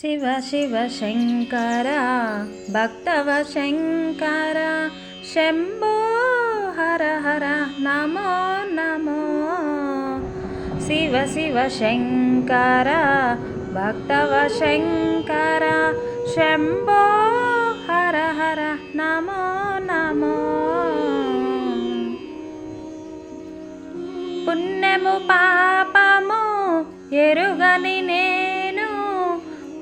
శివ శివ శంకర భక్తవ శంకర శంభో హర హర నమో నమో. శివ శివ శంకర భక్తవ శంకర శంభో హర హర నమో నమో. పుణ్యము పాపము ఎరుగని నే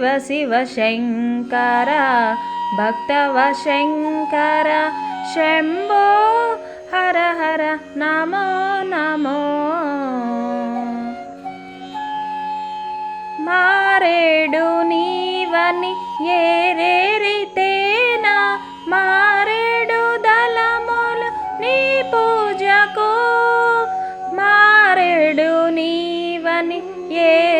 శివ శివ శంకర భక్తవ శంకర. శంభో హర హర నమో నమో. మారేడు నీవని ఏరేరితేనా? మారేడు దళములు నీ పూజకు. మారేడు నీవని ఏ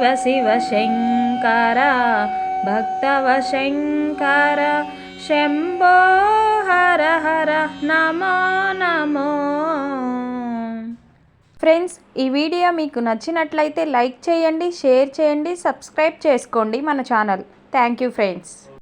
శివ శివ శంకర భక్తవ శంకర. శంభో హర హర నమో నమో. ఫ్రెండ్స్ ఈ వీడియో మీకు నచ్చినట్లయితే లైక్ చేయండి షేర్ చేయండి సబ్స్క్రైబ్ చేసుకోండి మన ఛానల్. Thank you friends.